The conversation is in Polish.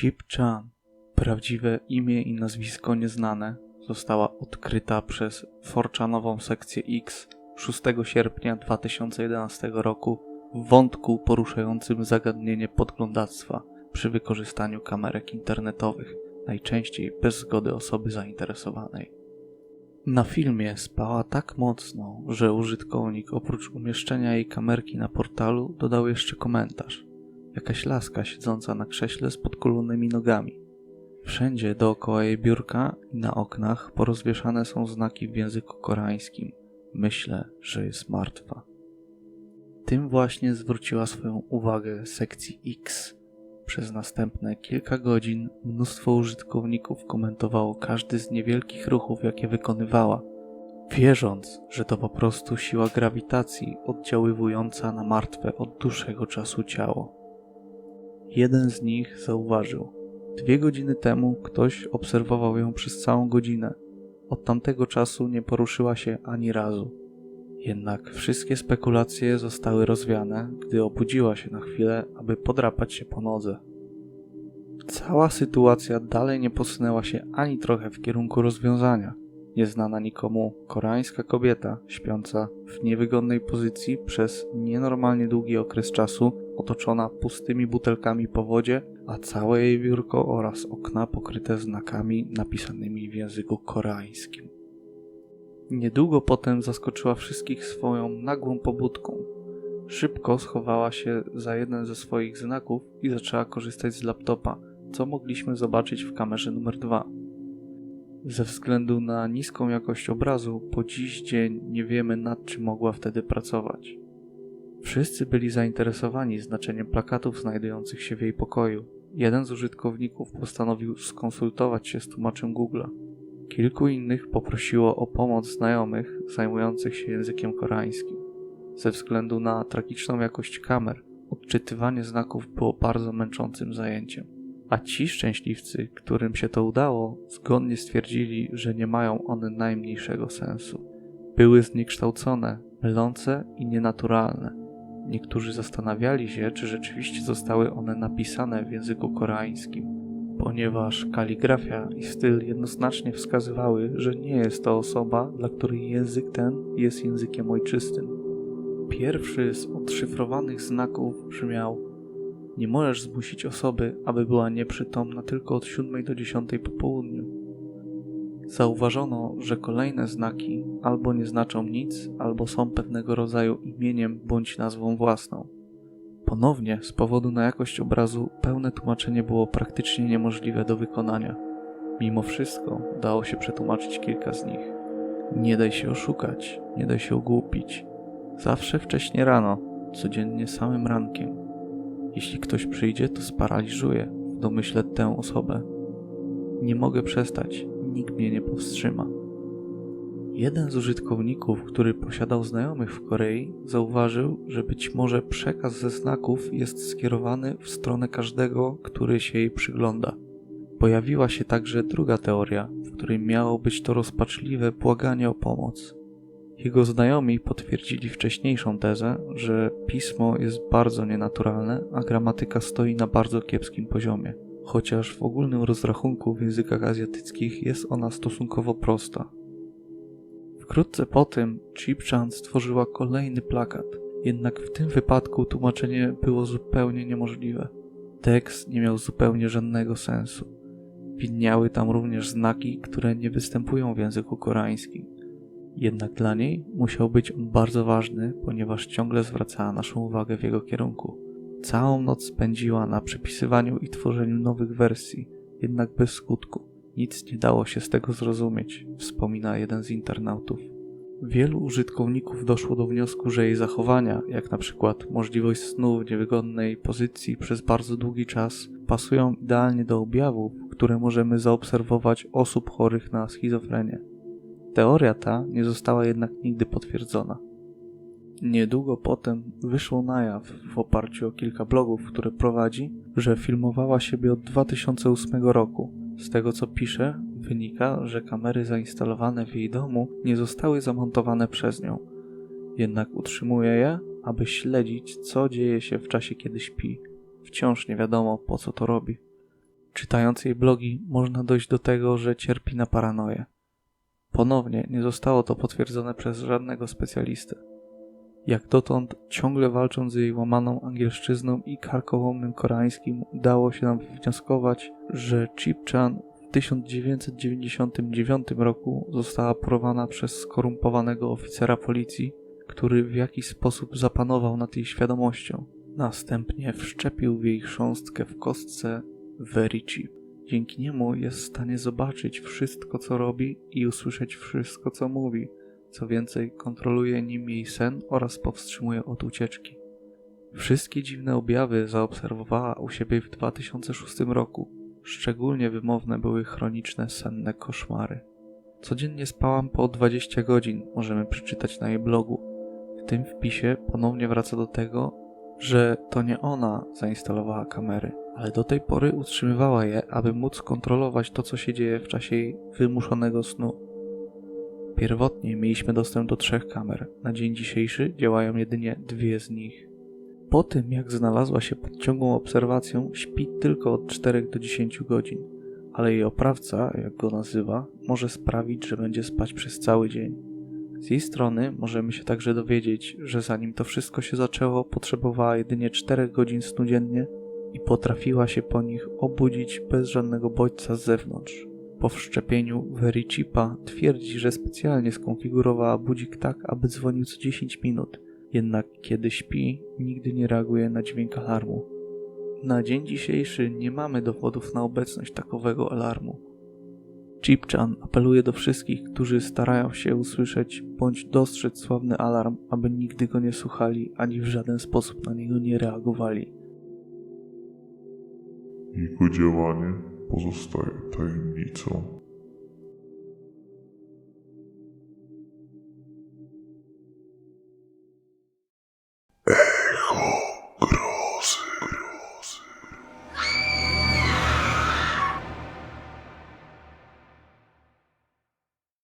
Chip Chan, prawdziwe imię i nazwisko nieznane, została odkryta przez Forchanową sekcję X 6 sierpnia 2011 roku w wątku poruszającym zagadnienie podglądactwa przy wykorzystaniu kamerek internetowych, najczęściej bez zgody osoby zainteresowanej. Na filmie spała tak mocno, że użytkownik oprócz umieszczenia jej kamerki na portalu dodał jeszcze komentarz. Jakaś laska siedząca na krześle z podkulonymi nogami. Wszędzie dookoła jej biurka i na oknach porozwieszane są znaki w języku koreańskim. Myślę, że jest martwa. Tym właśnie zwróciła swoją uwagę sekcji X. Przez następne kilka godzin mnóstwo użytkowników komentowało każdy z niewielkich ruchów, jakie wykonywała, wierząc, że to po prostu siła grawitacji oddziaływująca na martwe od dłuższego czasu ciało. Jeden z nich zauważył. Dwie godziny temu ktoś obserwował ją przez całą godzinę. Od tamtego czasu nie poruszyła się ani razu. Jednak wszystkie spekulacje zostały rozwiane, gdy obudziła się na chwilę, aby podrapać się po nodze. Cała sytuacja dalej nie posunęła się ani trochę w kierunku rozwiązania. Nieznana nikomu koreańska kobieta, śpiąca w niewygodnej pozycji przez nienormalnie długi okres czasu, otoczona pustymi butelkami po wodzie, a całe jej biurko oraz okna pokryte znakami napisanymi w języku koreańskim. Niedługo potem zaskoczyła wszystkich swoją nagłą pobudką. Szybko schowała się za jeden ze swoich znaków i zaczęła korzystać z laptopa, co mogliśmy zobaczyć w kamerze numer 2. Ze względu na niską jakość obrazu, po dziś dzień nie wiemy nad czym mogła wtedy pracować. Wszyscy byli zainteresowani znaczeniem plakatów znajdujących się w jej pokoju. Jeden z użytkowników postanowił skonsultować się z tłumaczem Google'a. Kilku innych poprosiło o pomoc znajomych zajmujących się językiem koreańskim. Ze względu na tragiczną jakość kamer, odczytywanie znaków było bardzo męczącym zajęciem. A ci szczęśliwcy, którym się to udało, zgodnie stwierdzili, że nie mają one najmniejszego sensu. Były zniekształcone, mylące i nienaturalne. Niektórzy zastanawiali się, czy rzeczywiście zostały one napisane w języku koreańskim, ponieważ kaligrafia i styl jednoznacznie wskazywały, że nie jest to osoba, dla której język ten jest językiem ojczystym. Pierwszy z odszyfrowanych znaków brzmiał: Nie możesz zmusić osoby, aby była nieprzytomna tylko od 7 do 10 po południu. Zauważono, że kolejne znaki albo nie znaczą nic, albo są pewnego rodzaju imieniem bądź nazwą własną. Ponownie, z powodu na jakość obrazu, pełne tłumaczenie było praktycznie niemożliwe do wykonania. Mimo wszystko udało się przetłumaczyć kilka z nich. Nie daj się oszukać, nie daj się ogłupić. Zawsze wcześnie rano, codziennie samym rankiem. Jeśli ktoś przyjdzie, to sparaliżuje w domyśle tę osobę. Nie mogę przestać, nikt mnie nie powstrzyma. Jeden z użytkowników, który posiadał znajomych w Korei, zauważył, że być może przekaz ze znaków jest skierowany w stronę każdego, który się jej przygląda. Pojawiła się także druga teoria, w której miało być to rozpaczliwe błaganie o pomoc. Jego znajomi potwierdzili wcześniejszą tezę, że pismo jest bardzo nienaturalne, a gramatyka stoi na bardzo kiepskim poziomie chociaż w ogólnym rozrachunku w językach azjatyckich jest ona stosunkowo prosta. Wkrótce po tym Chipchan stworzyła kolejny plakat, jednak w tym wypadku tłumaczenie było zupełnie niemożliwe. Tekst nie miał zupełnie żadnego sensu. Widniały tam również znaki, które nie występują w języku koreańskim. Jednak dla niej musiał być on bardzo ważny, ponieważ ciągle zwracała naszą uwagę w jego kierunku. Całą noc spędziła na przepisywaniu i tworzeniu nowych wersji, jednak bez skutku. Nic nie dało się z tego zrozumieć, wspomina jeden z internautów. Wielu użytkowników doszło do wniosku, że jej zachowania, jak na przykład możliwość snu w niewygodnej pozycji przez bardzo długi czas, pasują idealnie do objawów, które możemy zaobserwować osób chorych na schizofrenię. Teoria ta nie została jednak nigdy potwierdzona. Niedługo potem wyszło na jaw w oparciu o kilka blogów, które prowadzi, że filmowała siebie od 2008 roku. Z tego co pisze, wynika, że kamery zainstalowane w jej domu nie zostały zamontowane przez nią. Jednak utrzymuje je, aby śledzić, co dzieje się w czasie, kiedy śpi. Wciąż nie wiadomo, po co to robi. Czytając jej blogi, można dojść do tego, że cierpi na paranoję. Ponownie nie zostało to potwierdzone przez żadnego specjalistę. Jak dotąd, ciągle walcząc z jej łamaną angielszczyzną i karkołomnym koreańskim, udało się nam wnioskować, że Chip-chan w 1999 roku została porwana przez skorumpowanego oficera policji, który w jakiś sposób zapanował nad jej świadomością. Następnie wszczepił w jej chrząstkę w kostce Very Chip. Dzięki niemu jest w stanie zobaczyć wszystko, co robi i usłyszeć wszystko, co mówi. Co więcej, kontroluje nim jej sen oraz powstrzymuje od ucieczki. Wszystkie dziwne objawy zaobserwowała u siebie w 2006 roku. Szczególnie wymowne były chroniczne senne koszmary. Codziennie spałam po 20 godzin, możemy przeczytać na jej blogu. W tym wpisie ponownie wraca do tego, że to nie ona zainstalowała kamery, ale do tej pory utrzymywała je, aby móc kontrolować to, co się dzieje w czasie jej wymuszonego snu. Pierwotnie mieliśmy dostęp do trzech kamer. Na dzień dzisiejszy działają jedynie dwie z nich. Po tym, jak znalazła się pod ciągłą obserwacją, śpi tylko od 4 do 10 godzin, ale jej oprawca, jak go nazywa, może sprawić, że będzie spać przez cały dzień. Z jej strony możemy się także dowiedzieć, że zanim to wszystko się zaczęło, potrzebowała jedynie 4 godzin snu dziennie i potrafiła się po nich obudzić bez żadnego bodźca z zewnątrz. Po wszczepieniu Verichipa twierdzi, że specjalnie skonfigurowała budzik tak, aby dzwonił co 10 minut, jednak kiedy śpi, nigdy nie reaguje na dźwięk alarmu. Na dzień dzisiejszy nie mamy dowodów na obecność takowego alarmu. Chipchan apeluje do wszystkich, którzy starają się usłyszeć bądź dostrzec sławny alarm, aby nigdy go nie słuchali ani w żaden sposób na niego nie reagowali. Jego działanie pozostaje tajemnicą.